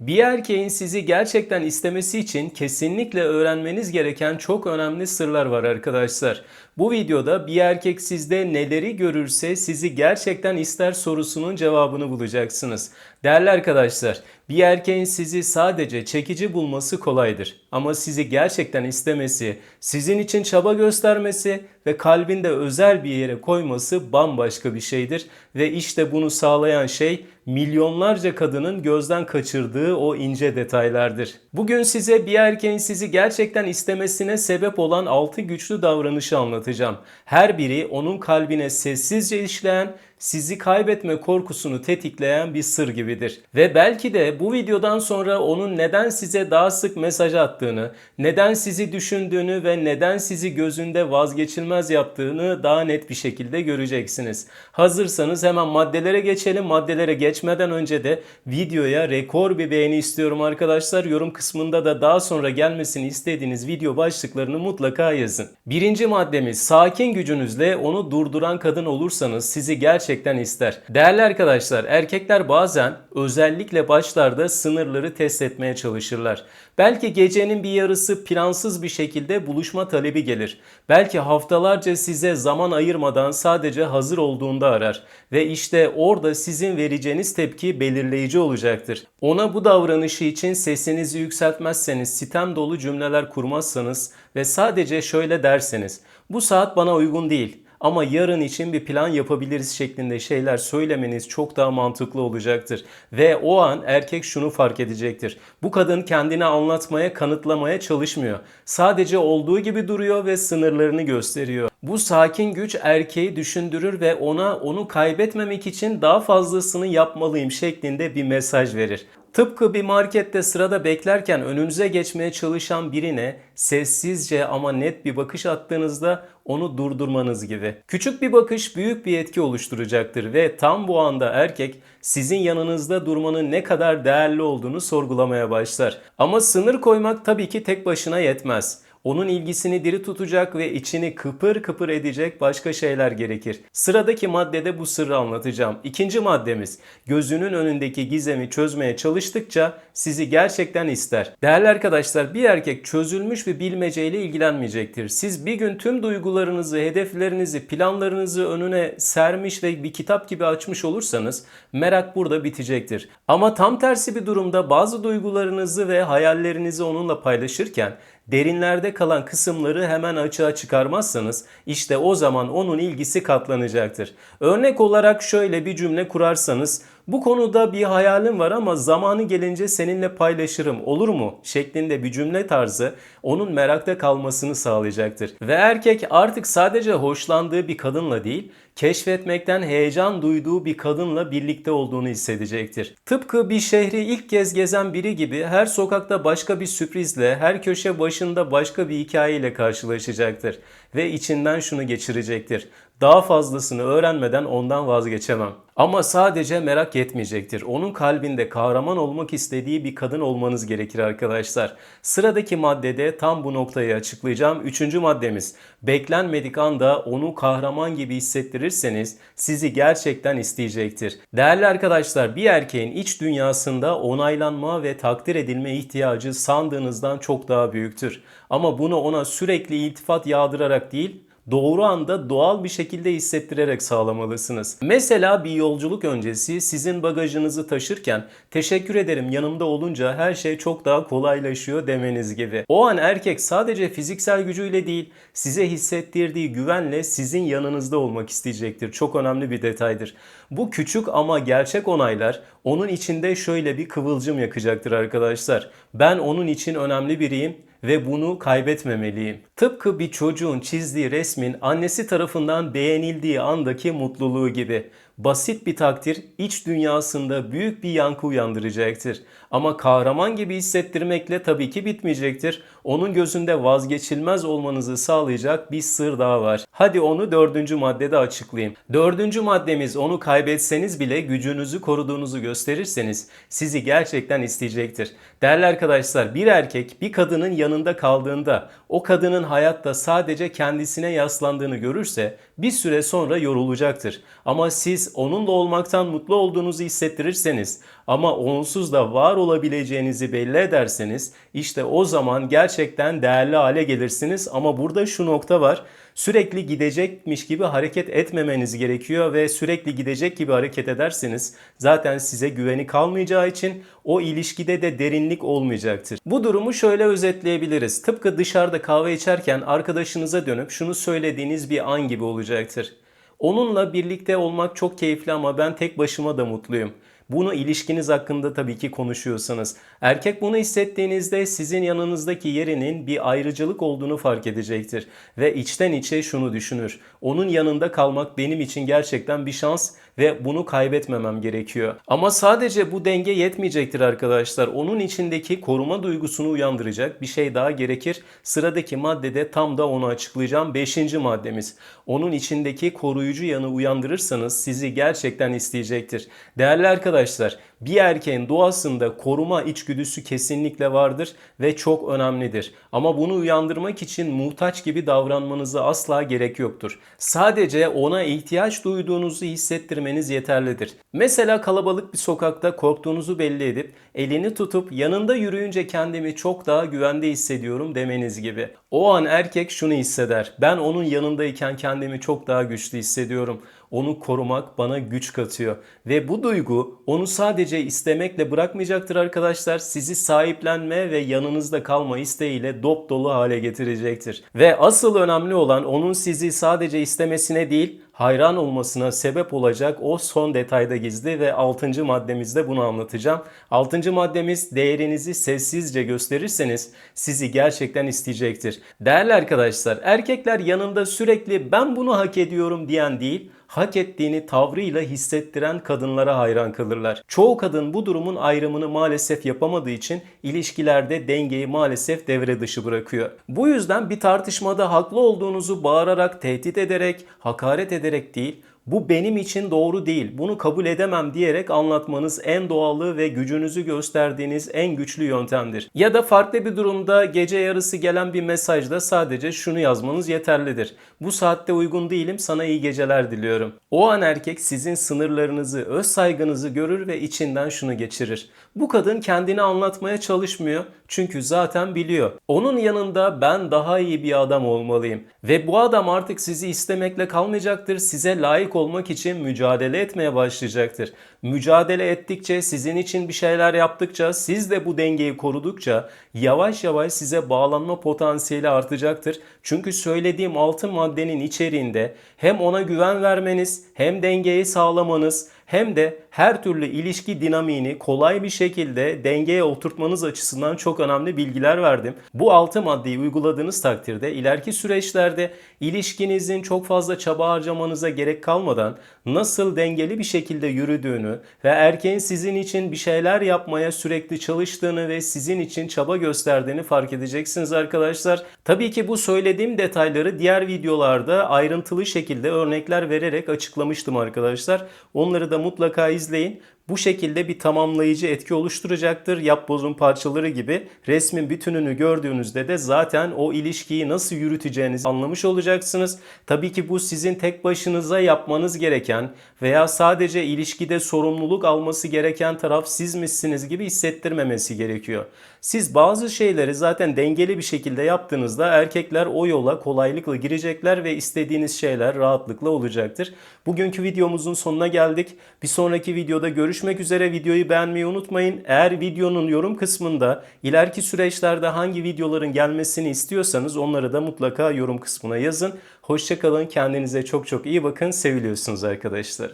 Bir erkeğin sizi gerçekten istemesi için kesinlikle öğrenmeniz gereken çok önemli sırlar var arkadaşlar. Bu videoda bir erkek sizde neleri görürse sizi gerçekten ister sorusunun cevabını bulacaksınız. Değerli arkadaşlar, bir erkeğin sizi sadece çekici bulması kolaydır. Ama sizi gerçekten istemesi, sizin için çaba göstermesi ve kalbinde özel bir yere koyması bambaşka bir şeydir. Ve işte bunu sağlayan şey milyonlarca kadının gözden kaçırdığı o ince detaylardır. Bugün size bir erkeğin sizi gerçekten istemesine sebep olan 6 güçlü davranışı anlatacağım. Her biri onun kalbine sessizce işleyen sizi kaybetme korkusunu tetikleyen bir sır gibidir. Ve belki de bu videodan sonra onun neden size daha sık mesaj attığını, neden sizi düşündüğünü ve neden sizi gözünde vazgeçilmez yaptığını daha net bir şekilde göreceksiniz. Hazırsanız hemen maddelere geçelim. Maddelere geçmeden önce de videoya rekor bir beğeni istiyorum arkadaşlar. Yorum kısmında da daha sonra gelmesini istediğiniz video başlıklarını mutlaka yazın. Birinci maddemiz sakin gücünüzle onu durduran kadın olursanız sizi gerçekten ister. Değerli arkadaşlar erkekler bazen özellikle başlarda sınırları test etmeye çalışırlar. Belki gecenin bir yarısı plansız bir şekilde buluşma talebi gelir. Belki haftalarca size zaman ayırmadan sadece hazır olduğunda arar. Ve işte orada sizin vereceğiniz tepki belirleyici olacaktır. Ona bu davranışı için sesinizi yükseltmezseniz, sitem dolu cümleler kurmazsanız ve sadece şöyle derseniz bu saat bana uygun değil ama yarın için bir plan yapabiliriz şeklinde şeyler söylemeniz çok daha mantıklı olacaktır. Ve o an erkek şunu fark edecektir. Bu kadın kendini anlatmaya, kanıtlamaya çalışmıyor. Sadece olduğu gibi duruyor ve sınırlarını gösteriyor. Bu sakin güç erkeği düşündürür ve ona onu kaybetmemek için daha fazlasını yapmalıyım şeklinde bir mesaj verir. Tıpkı bir markette sırada beklerken önünüze geçmeye çalışan birine sessizce ama net bir bakış attığınızda onu durdurmanız gibi. Küçük bir bakış büyük bir etki oluşturacaktır ve tam bu anda erkek sizin yanınızda durmanın ne kadar değerli olduğunu sorgulamaya başlar. Ama sınır koymak tabii ki tek başına yetmez onun ilgisini diri tutacak ve içini kıpır kıpır edecek başka şeyler gerekir. Sıradaki maddede bu sırrı anlatacağım. İkinci maddemiz gözünün önündeki gizemi çözmeye çalıştıkça sizi gerçekten ister. Değerli arkadaşlar bir erkek çözülmüş bir bilmeceyle ilgilenmeyecektir. Siz bir gün tüm duygularınızı, hedeflerinizi, planlarınızı önüne sermiş ve bir kitap gibi açmış olursanız merak burada bitecektir. Ama tam tersi bir durumda bazı duygularınızı ve hayallerinizi onunla paylaşırken derinlerde kalan kısımları hemen açığa çıkarmazsanız işte o zaman onun ilgisi katlanacaktır. Örnek olarak şöyle bir cümle kurarsanız bu konuda bir hayalim var ama zamanı gelince seninle paylaşırım olur mu? şeklinde bir cümle tarzı onun merakta kalmasını sağlayacaktır. Ve erkek artık sadece hoşlandığı bir kadınla değil, keşfetmekten heyecan duyduğu bir kadınla birlikte olduğunu hissedecektir. Tıpkı bir şehri ilk kez gezen biri gibi her sokakta başka bir sürprizle, her köşe başında başka bir hikayeyle karşılaşacaktır ve içinden şunu geçirecektir. Daha fazlasını öğrenmeden ondan vazgeçemem. Ama sadece merak yetmeyecektir. Onun kalbinde kahraman olmak istediği bir kadın olmanız gerekir arkadaşlar. Sıradaki maddede tam bu noktayı açıklayacağım. Üçüncü maddemiz. Beklenmedik anda onu kahraman gibi hissettirirseniz sizi gerçekten isteyecektir. Değerli arkadaşlar bir erkeğin iç dünyasında onaylanma ve takdir edilme ihtiyacı sandığınızdan çok daha büyüktür. Ama bunu ona sürekli iltifat yağdırarak değil doğru anda doğal bir şekilde hissettirerek sağlamalısınız. Mesela bir yolculuk öncesi sizin bagajınızı taşırken teşekkür ederim yanımda olunca her şey çok daha kolaylaşıyor demeniz gibi. O an erkek sadece fiziksel gücüyle değil size hissettirdiği güvenle sizin yanınızda olmak isteyecektir. Çok önemli bir detaydır. Bu küçük ama gerçek onaylar onun içinde şöyle bir kıvılcım yakacaktır arkadaşlar. Ben onun için önemli biriyim ve bunu kaybetmemeliyim. Tıpkı bir çocuğun çizdiği resmin annesi tarafından beğenildiği andaki mutluluğu gibi. Basit bir takdir iç dünyasında büyük bir yankı uyandıracaktır. Ama kahraman gibi hissettirmekle tabii ki bitmeyecektir. Onun gözünde vazgeçilmez olmanızı sağlayacak bir sır daha var. Hadi onu dördüncü maddede açıklayayım. Dördüncü maddemiz onu kaybetseniz bile gücünüzü koruduğunuzu gösterirseniz sizi gerçekten isteyecektir. Değerli arkadaşlar bir erkek bir kadının yanında kaldığında o kadının hayatta sadece kendisine yaslandığını görürse bir süre sonra yorulacaktır. Ama siz onunla olmaktan mutlu olduğunuzu hissettirirseniz ama onsuz da var olabileceğinizi belli ederseniz işte o zaman gerçekten değerli hale gelirsiniz. Ama burada şu nokta var. Sürekli gidecekmiş gibi hareket etmemeniz gerekiyor ve sürekli gidecek gibi hareket ederseniz zaten size güveni kalmayacağı için o ilişkide de derinlik olmayacaktır. Bu durumu şöyle özetleyebiliriz. Tıpkı dışarıda kahve içerken arkadaşınıza dönüp şunu söylediğiniz bir an gibi olacaktır. Onunla birlikte olmak çok keyifli ama ben tek başıma da mutluyum. Bunu ilişkiniz hakkında tabii ki konuşuyorsanız. Erkek bunu hissettiğinizde sizin yanınızdaki yerinin bir ayrıcalık olduğunu fark edecektir. Ve içten içe şunu düşünür. Onun yanında kalmak benim için gerçekten bir şans ve bunu kaybetmemem gerekiyor. Ama sadece bu denge yetmeyecektir arkadaşlar. Onun içindeki koruma duygusunu uyandıracak bir şey daha gerekir. Sıradaki maddede tam da onu açıklayacağım. Beşinci maddemiz. Onun içindeki koruyucu yanı uyandırırsanız sizi gerçekten isteyecektir. Değerli arkadaşlar arkadaşlar bir erkeğin doğasında koruma içgüdüsü kesinlikle vardır ve çok önemlidir. Ama bunu uyandırmak için muhtaç gibi davranmanıza asla gerek yoktur. Sadece ona ihtiyaç duyduğunuzu hissettirmeniz yeterlidir. Mesela kalabalık bir sokakta korktuğunuzu belli edip elini tutup yanında yürüyünce kendimi çok daha güvende hissediyorum demeniz gibi. O an erkek şunu hisseder. Ben onun yanındayken kendimi çok daha güçlü hissediyorum. Onu korumak bana güç katıyor. Ve bu duygu onu sadece istemekle bırakmayacaktır arkadaşlar. Sizi sahiplenme ve yanınızda kalma isteğiyle dop dolu hale getirecektir. Ve asıl önemli olan onun sizi sadece istemesine değil hayran olmasına sebep olacak o son detayda gizli ve 6. maddemizde bunu anlatacağım. 6. maddemiz değerinizi sessizce gösterirseniz sizi gerçekten isteyecektir. Değerli arkadaşlar erkekler yanında sürekli ben bunu hak ediyorum diyen değil hak ettiğini tavrıyla hissettiren kadınlara hayran kalırlar. Çoğu kadın bu durumun ayrımını maalesef yapamadığı için ilişkilerde dengeyi maalesef devre dışı bırakıyor. Bu yüzden bir tartışmada haklı olduğunuzu bağırarak, tehdit ederek, hakaret ederek değil, bu benim için doğru değil, bunu kabul edemem diyerek anlatmanız en doğalı ve gücünüzü gösterdiğiniz en güçlü yöntemdir. Ya da farklı bir durumda gece yarısı gelen bir mesajda sadece şunu yazmanız yeterlidir. Bu saatte uygun değilim, sana iyi geceler diliyorum. O an erkek sizin sınırlarınızı, öz saygınızı görür ve içinden şunu geçirir. Bu kadın kendini anlatmaya çalışmıyor çünkü zaten biliyor. Onun yanında ben daha iyi bir adam olmalıyım. Ve bu adam artık sizi istemekle kalmayacaktır. Size layık olmak için mücadele etmeye başlayacaktır. Mücadele ettikçe, sizin için bir şeyler yaptıkça, siz de bu dengeyi korudukça yavaş yavaş size bağlanma potansiyeli artacaktır. Çünkü söylediğim altı maddenin içeriğinde hem ona güven vermeniz, hem dengeyi sağlamanız, hem de her türlü ilişki dinamiğini kolay bir şekilde dengeye oturtmanız açısından çok önemli bilgiler verdim. Bu altı maddeyi uyguladığınız takdirde ileriki süreçlerde ilişkinizin çok fazla çaba harcamanıza gerek kalmadan nasıl dengeli bir şekilde yürüdüğünü ve erkeğin sizin için bir şeyler yapmaya sürekli çalıştığını ve sizin için çaba gösterdiğini fark edeceksiniz arkadaşlar. Tabii ki bu söylediğim detayları diğer videolarda ayrıntılı şekilde örnekler vererek açıklamıştım arkadaşlar. Onları da mutlaka izleyin. Bu şekilde bir tamamlayıcı etki oluşturacaktır. Yap bozun parçaları gibi resmin bütününü gördüğünüzde de zaten o ilişkiyi nasıl yürüteceğinizi anlamış olacaksınız. Tabii ki bu sizin tek başınıza yapmanız gereken veya sadece ilişkide sorumluluk alması gereken taraf sizmişsiniz gibi hissettirmemesi gerekiyor. Siz bazı şeyleri zaten dengeli bir şekilde yaptığınızda erkekler o yola kolaylıkla girecekler ve istediğiniz şeyler rahatlıkla olacaktır. Bugünkü videomuzun sonuna geldik. Bir sonraki videoda görüşmek üzere. Videoyu beğenmeyi unutmayın. Eğer videonun yorum kısmında ileriki süreçlerde hangi videoların gelmesini istiyorsanız onları da mutlaka yorum kısmına yazın. Hoşçakalın. Kendinize çok çok iyi bakın. Seviliyorsunuz arkadaşlar.